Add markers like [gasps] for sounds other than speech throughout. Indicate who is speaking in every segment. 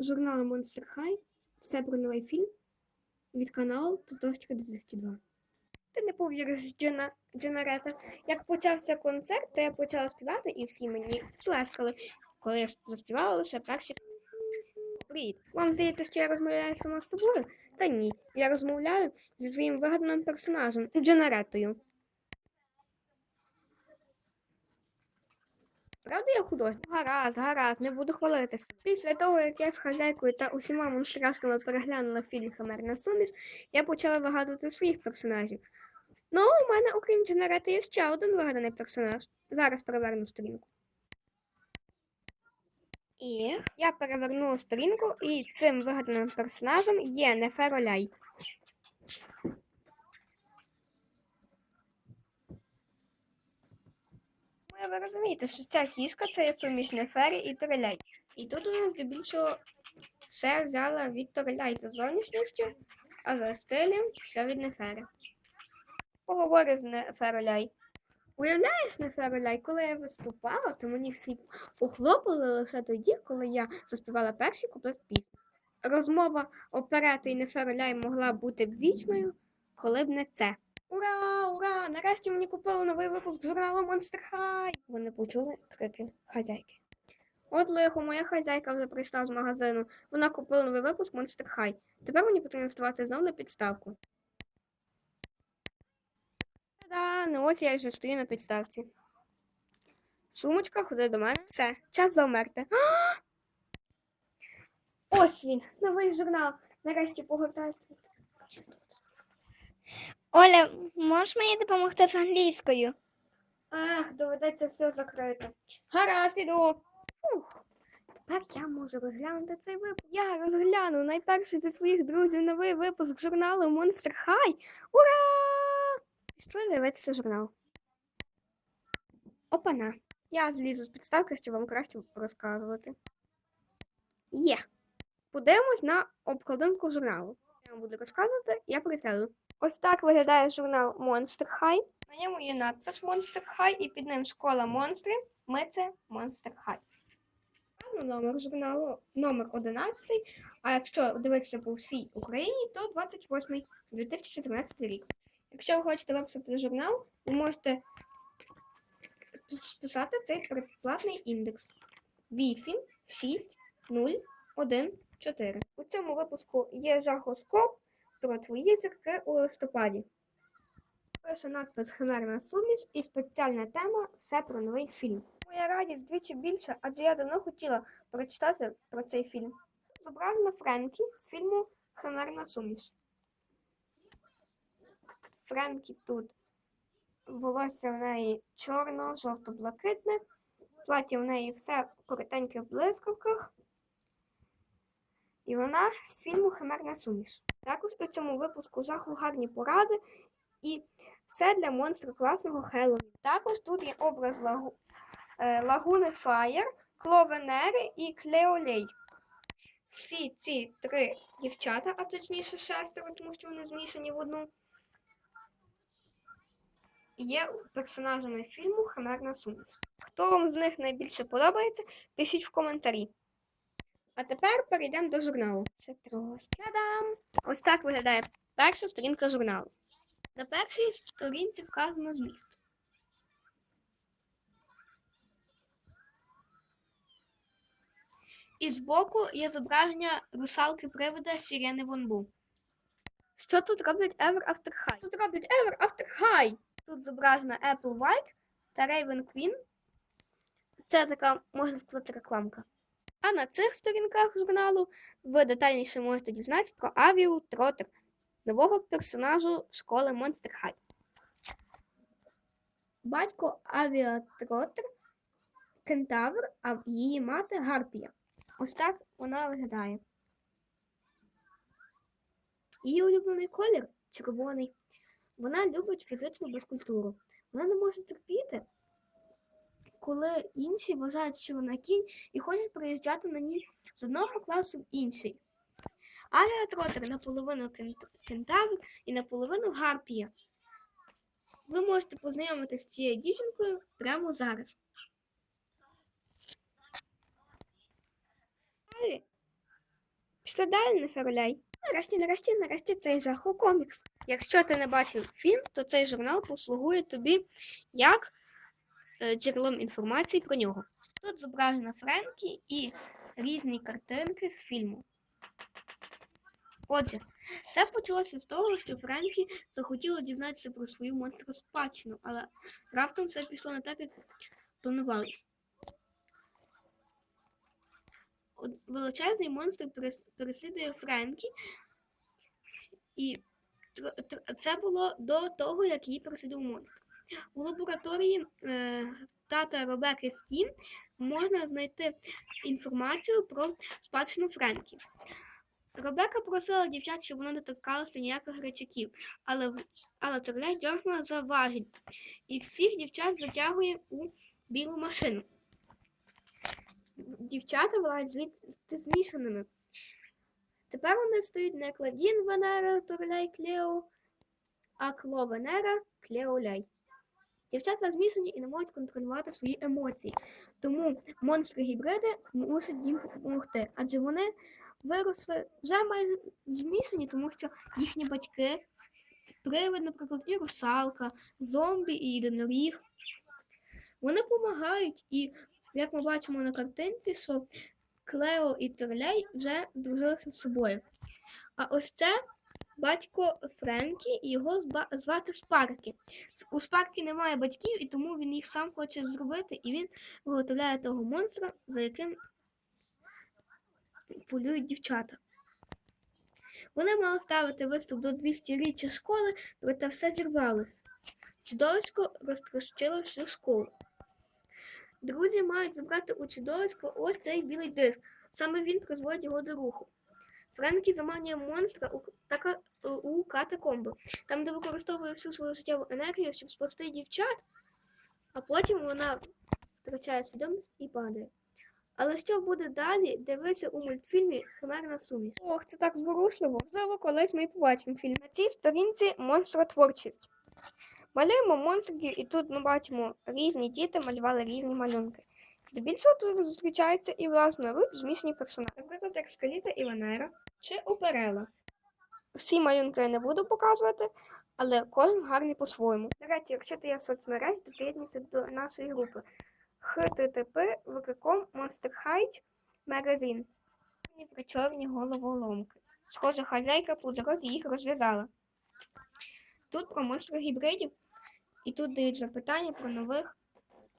Speaker 1: журналу Monster High. Все про новий фільм від каналу Тутошечка 2002. Ти не повіриш, Джена, Дженерета. Як почався концерт, то я почала співати і всі мені плескали, коли я заспівала лише перші. Привіт. Вам здається, що я розмовляю сама з собою? Та ні. Я розмовляю зі своїм вигаданим персонажем Дженеретою. Правда, я художник? Гаразд, гаразд, не буду хвалитися. Після того, як я з хазяйкою та усіма монстрашками переглянула фільм Химерна суміш, я почала вигадувати своїх персонажів. Ну, у мене, окрім Дженерета, є ще один вигаданий персонаж. Зараз переверну сторінку. І я перевернула сторінку, і цим вигаданим персонажем є Нефероляй. Ви розумієте, що ця кішка це є суміш Нефері і Тореляй. І тут нас здебільшого все взяла від Тореляй за зовнішністю, а за стилем все від Нефери. Поговори з Нефероляй. Уявляєш, Нефероляй, коли я виступала, то мені всі похлопали лише тоді, коли я заспівала перший куплет пісні. Розмова оперети і Нефероляй могла бути б вічною, коли б не це. Ура, ура! Нарешті мені купили новий випуск журналу Monster High. Вони почули крики хазяйки. От лихо, моя хазяйка вже прийшла з магазину. Вона купила новий випуск Monster High. Тепер мені потрібно ставати знову на підставку. Та-да, ну ось я вже стою на підставці. Сумочка, ходи до мене. Все, час завмерти. [gasps] Ось він, новий журнал. Нарешті погортаюсь.
Speaker 2: Оля, можеш мені допомогти з англійською?
Speaker 1: Ах, доведеться все закрити. Гаразд, іду. Фух. Тепер я можу розглянути цей випуск. Я розгляну найперший зі своїх друзів новий випуск журналу Monster High. Ура! Пішли дивитися журнал. Опана. Я злізу з підставки, щоб вам краще розказувати. Є. Подивимось на обкладинку журналу. Я вам буду розказувати, я прицелю. Ось так виглядає журнал Monster High. На ньому є надпис Monster High і під ним школа монстрів. Ми це Monster High. Номер журналу номер 11, а якщо дивитися по всій Україні, то 28 2014 рік. Якщо ви хочете виписати журнал, ви можете списати цей передплатний індекс 8, 6, 0, 1, 4. У цьому випуску є жахоскоп про твої зірки у листопаді. Пише надпис Химерна суміш і спеціальна тема Все про новий фільм. Моя радість двічі більше, адже я давно хотіла прочитати про цей фільм. Зображена Френкі з фільму Химерна суміш. Френкі тут волосся в неї чорно, жовто-блакитне, плаття в неї все коротеньке в блискавках. І вона з фільму Химерна суміш. Також у цьому випуску жаху гарні поради і все для монстра класного Хеллоуін. Також тут є образ лагу... е, Лагуни Фаєр, Кловенери і Клеолей. Всі ці три дівчата, а точніше шестеро, тому що вони змішані в одну, є персонажами фільму Химерна суміш. Хто вам з них найбільше подобається, пишіть в коментарі. А тепер перейдемо до журналу. Ще трошки. Та-дам! Ось так виглядає перша сторінка журналу. На першій сторінці вказано зміст. І збоку є зображення русалки привида Сірени Вонбу. Що тут роблять Ever After High? Тут роблять Ever After High. Тут зображена Apple White та Raven Queen. Це така, можна сказати, рекламка. А на цих сторінках журналу ви детальніше можете дізнатися про Авіу Тротер, нового персонажу школи Monster High. Батько Авіа Тротер кентавр, а її мати Гарпія. Ось так вона виглядає. Її улюблений колір червоний. Вона любить фізичну безкультуру. Вона не може терпіти, коли інші вважають, що вона кінь і хочуть приїжджати на ній з одного класу в інший. Авіатротер наполовину кент- кентавр і наполовину гарпія. Ви можете познайомитися з цією дівчинкою прямо зараз. Далі Все далі не ферляй. Нарешті, нарешті, нарешті цей жаху комікс. Якщо ти не бачив фільм, то цей журнал послугує тобі як джерелом інформації про нього. Тут зображено Френкі і різні картинки з фільму. Отже, все почалося з того, що Френкі захотіла дізнатися про свою монстроспадщину, але раптом все пішло не так, як планували. Величезний монстр переслідує Френкі, і це було до того, як її переслідував монстр. У лабораторії е, тата Ребекки Стім можна знайти інформацію про спадщину Френкі. Ребека просила дівчат, щоб вони не торкалися ніяких речаків, але, але Торлей дьорнула за важіль, і всіх дівчат затягує у білу машину. Дівчата вилають звідти змішаними. Тепер вони стоять не Кладін Венера, Торлей Клео, а Кло Венера, Клео Ляй. Дівчата змішані і не можуть контролювати свої емоції, тому монстри-гібриди мусять їм допомогти, адже вони виросли вже майже змішані, тому що їхні батьки привид, наприклад, і русалка, зомбі і єдиноріг. Вони допомагають, і як ми бачимо на картинці, що Клео і Торлей вже здружилися з собою. А ось це батько Френкі, його звати Спаркі. У Спаркі немає батьків, і тому він їх сам хоче зробити, і він виготовляє того монстра, за яким полюють дівчата. Вони мали ставити виступ до 200-річчя школи, проте все зірвалось. Чудовисько розтрощило всю школу. Друзі мають забрати у чудовисько ось цей білий диск. Саме він призводить його до руху. Френкі заманює монстра у, така, у катакомби, там, де використовує всю свою життєву енергію, щоб спасти дівчат, а потім вона втрачає свідомість і падає. Але що буде далі, дивися у мультфільмі Химерна суміш. Ох, це так зворушливо. Можливо, колись ми побачимо фільм. На цій сторінці монстротворчість. Малюємо монстрів, і тут ми бачимо різні діти малювали різні малюнки. Здебільшого тут зустрічаються і власноруч змішані персонажі, наприклад, як Скаліта і Венера чи Оперела. Всі малюнки я не буду показувати, але кожен гарний по-своєму. До речі, якщо ти є в соцмережі, то приєднуйся до нашої групи http вкком Monster High Magazine. Про чорні головоломки. Схоже, хазяйка по дорозі їх розв'язала. Тут про монстрів гібридів, і тут дають запитання про нових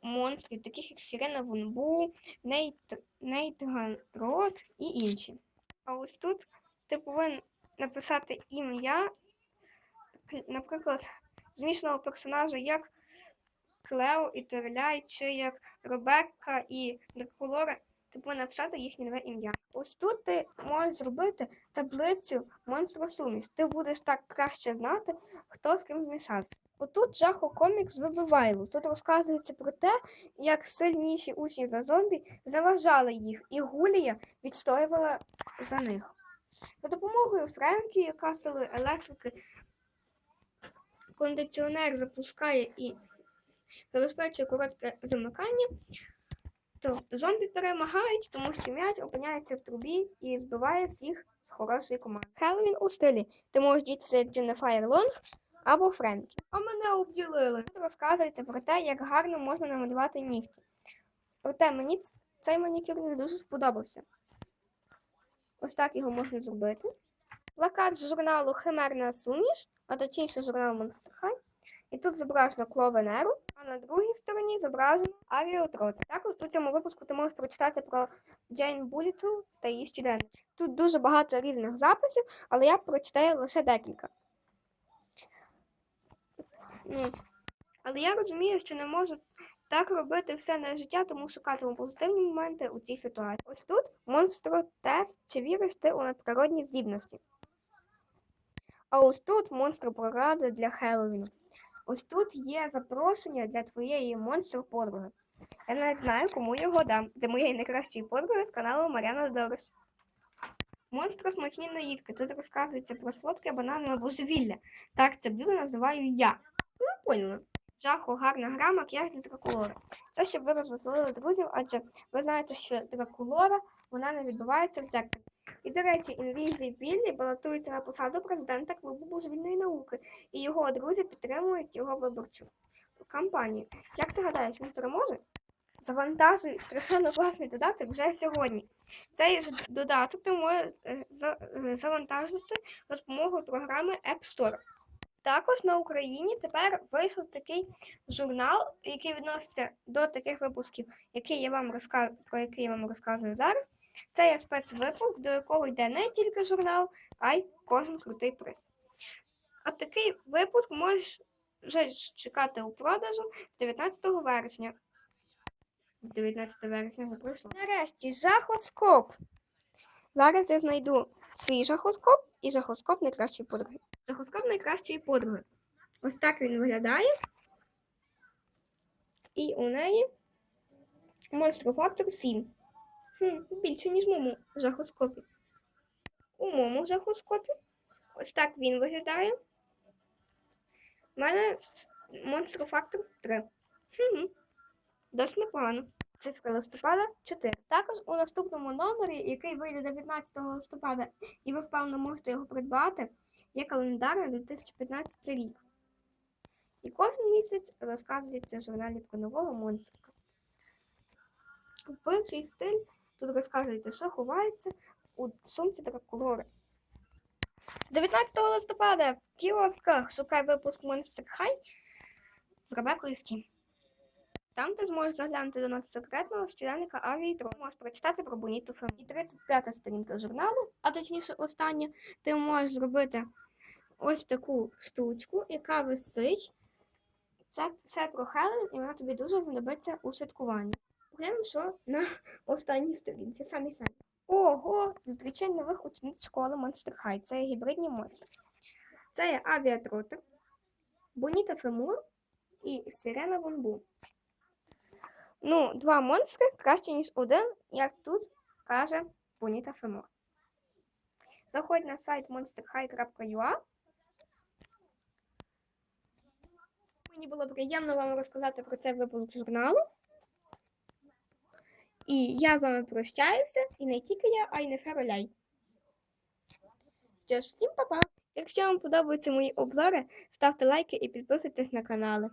Speaker 1: монстрів, таких як Сірена Вунбу, Нейт... Нейтганрод і інші. А ось тут ти повинен написати ім'я, наприклад, змішаного персонажа, як Клео і Терляй, чи як Ребекка і Дракулора, ти повинен написати їхнє нове ім'я. Ось тут ти можеш зробити таблицю монстросуміш. Ти будеш так краще знати, хто з ким змішався. Отут жаху комікс вибивайло. Тут розказується про те, як сильніші учні за зомбі заважали їх, і Гулія відстоювала за них. За допомогою Френкі, яка силою електрики кондиціонер запускає і забезпечує коротке замикання, то зомбі перемагають, тому що м'яч опиняється в трубі і збиває всіх з хорошої команди. Хеллоуін у стилі. Ти можеш дітися Дженніфер Лонг або Френкі. А мене обділили. Тут розказується про те, як гарно можна намалювати нігті. Проте мені цей манікюр не дуже сподобався. Ось так його можна зробити. Плакат з журналу Химерна суміш, а точніше журнал High. І тут зображено Кло а на другій стороні зображено Авіотрот. Також у цьому випуску ти можеш прочитати про Джейн Булітл та її щоденник. Тут дуже багато різних записів, але я прочитаю лише декілька. Ну, але я розумію, що не можу так робити все на життя, тому шукатиму позитивні моменти у цій ситуації. Ось тут монстротест, чи віриш ти у надприродні здібності. А ось тут монстр поради для Хеллоуіну. Ось тут є запрошення для твоєї монстр подруги. Я навіть знаю, кому його дам, для моєї найкращої подруги з каналу Мар'яна Дорож. Монстри смачні наїдки. Тут розказується про солодке бананове божевілля. Так це блюдо називаю я. Прикольно. Жаху, гарна гра, макіяж для дракулори. Це щоб ви розвеселили друзів, адже ви знаєте, що дракулора вона не відбувається в дзеркалі. І, до речі, Інвізій Біллі балотується на посаду президента клубу божевільної науки, і його друзі підтримують його виборчу кампанію. Як ти гадаєш, він переможе? Завантажуй страшенно класний додаток вже сьогодні. Цей ж додаток ти можеш е, е, завантажити за допомогою програми App Store. Також на Україні тепер вийшов такий журнал, який відноситься до таких випусків, який я вам розказ... про який я вам розказую зараз. Це є спецвипуск, до якого йде не тільки журнал, а й кожен крутий приз. А такий випуск можеш вже чекати у продажу 19 вересня. 19 вересня вже пройшло. Нарешті жахоскоп. Зараз я знайду свій жахоскоп і жахоскоп найкращої подруги. Жахоскоп найкращої подруги. Ось так він виглядає. І у неї монстрофактор 7. Хм, більше, ніж в моєму жахоскопі. У моєму жахоскопі. Ось так він виглядає. У мене монстрофактор 3. Хм, досить непогано. Цифра листопада 4. Також у наступному номері, який вийде 19 листопада, і ви впевнено можете його придбати, є календар на 2015 рік. І кожен місяць розказується в журналі про нового монстрика. Вбивчий стиль тут розказується, що ховається у сумці Дракулори. З 19 листопада в кіосках шукай випуск Monster High з Ребекою Стім. Там ти зможеш заглянути до нас секретного щоденника Авітру. Можеш прочитати про Боніту Фему. І 35 сторінка журналу, а точніше остання, ти можеш зробити ось таку штучку, яка висить. Це все про Хелен, і вона тобі дуже знадобиться у святкуванні. Поглянемо, що на останній сторінці, самі самі. Ого! Зустрічай нових учениць школи Monster High. Це є гібридні монстри. Це є авіатротер, Боніта Фемур і Сирена Вонбу. Ну, два монстри краще, ніж один, як тут каже Боніта Фемур. Заходь на сайт monsterhigh.ua. Мені було приємно вам розказати про цей випуск журналу. І я з вами прощаюся, і не тільки я, а й Нефероляй. Що ж, всім па-па! Якщо вам подобаються мої обзори, ставте лайки і підписуйтесь на канали.